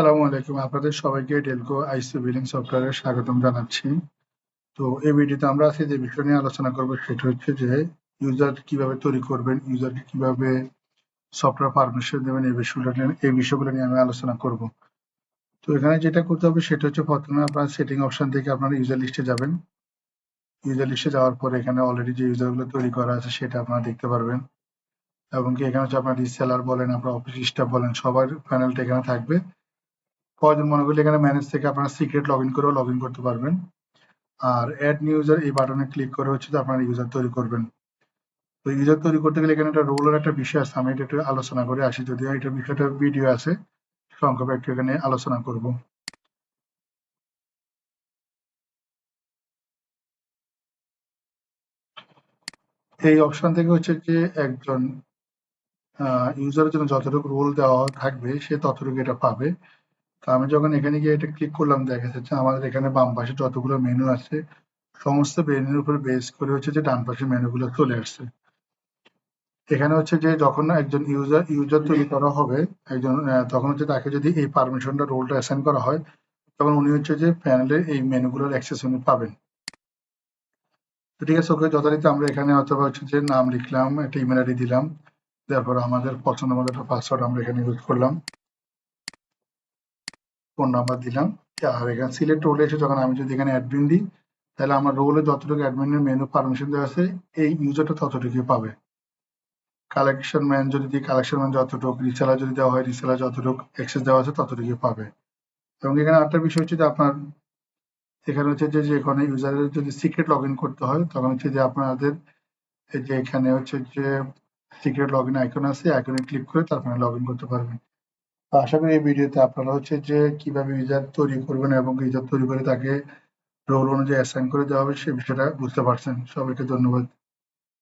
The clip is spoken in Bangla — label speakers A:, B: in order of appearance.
A: আসসালামু আলাইকুম। আপনাদের সবাইকে ডেলকো আইসি বিলিং সফটওয়্যারে স্বাগতম জানাচ্ছি। তো এই ভিডিওতে আমরা আজকে যে বিষয় নিয়ে আলোচনা করব সেটা হচ্ছে যে ইউজার কীভাবে তৈরি করবেন ইউজারকে কীভাবে সফটওয়্যার পারমিশন দেবেন, এই বিষয়গুলো নিয়ে এই বিষয়গুলো নিয়ে আমি আলোচনা করব। তো এখানে যেটা করতে হবে সেটা হচ্ছে প্রথমে আপনার সেটিং অপশন থেকে আপনারা ইউজার লিস্টে যাবেন। ইউজার লিস্টে যাওয়ার পরে এখানে অলরেডি যে ইউজারগুলো তৈরি করা আছে সেটা আপনারা দেখতে পারবেন। এবং কি এখানে হচ্ছে আপনার রিসেলার বলেন, আপনার অফিস স্টাফ বলেন, সবার প্যানেলটা এখানে থাকবে। প্রয়োজন মনে করলে এখানে ম্যানেজ থেকে আপনারা সিক্রেট লগ ইন করেও লগ ইন করতে পারবেন। আর অ্যাড নিউ ইউজার এই বাটনে ক্লিক করে হচ্ছে আপনারা ইউজার তৈরি করবেন। তো ইউজার তৈরি করতে গেলে এখানে একটা রোলের একটা বিষয় আছে, আমি এটা একটু আলোচনা করে আসি যদিও এটা বিষয়টা ভিডিও আছে, সংক্ষেপে একটু এখানে আলোচনা করব। এই অপশন থেকে হচ্ছে যে একজন ইউজারের জন্য যতটুকু রোল দেওয়া থাকবে সে ততটুকু এটা পাবে। তো আমি যখন এখানে গিয়ে এটা ক্লিক করলাম, দেখা যাচ্ছে আমাদের এখানে বাম পাশে যতগুলো মেনু আছে, সমস্ত মেনুর উপর বেস করে হচ্ছে যে ডান পাশে মেনুগুলো চলে আসছে। এখানে হচ্ছে যে যখন একজন ইউজার ইউজার তৈরি করা হবে, একজন তখন হচ্ছে তাকে যদি এই পারমিশনটা রোলটা অ্যাসাইন করা হয়, তখন উনি হচ্ছে যে প্যানেলে এই মেনুগুলোর অ্যাক্সেস উনি পাবেন। তো ঠিক আছে, ওকে যথারীতি আমরা এখানে অথবা হচ্ছে যে নাম লিখলাম, একটা ইমেল আইডি দিলাম, তারপর আমাদের পছন্দ মতো একটা পাসওয়ার্ড আমরা এখানে ইউজ করলাম। ফোন নাম্বার দিলাম। আর এখানে সিলেক্ট রোলে এসে যখন আমি যদি এখানে অ্যাডমিন দিই, তাহলে আমার রোলে যতটুকু অ্যাডমিনের মেনু পারমিশন দেওয়া আছে, এই ইউজারটা ততটুকুই পাবে। কালেকশন ম্যান যদি দিই কালেকশন ম্যান যতটুকু রিসেলার যদি দেওয়া হয় রিসেলার যতটুকু অ্যাক্সেস দেওয়া আছে, ততটুকুই পাবে। এবং এখানে আরেকটা বিষয় হচ্ছে যে আপনার, এখানে হচ্ছে যে যেখানে ইউজারের যদি সিক্রেট লগ করতে হয়, তখন হচ্ছে যে আপনাদের যে এখানে হচ্ছে যে সিক্রেট লগ ইন আইকন আছে আইকনে ক্লিক করে তারপরে লগ করতে পারবেন। তো আশা করি এই ভিডিওতে আপনারা হচ্ছে যে কীভাবে ইউজার তৈরি করবেন এবং ইউজার তৈরি করে তাকে রোল অনুযায়ী অ্যাসাইন করে দেওয়া হবে সে বিষয়টা বুঝতে পারছেন। সবাইকে ধন্যবাদ।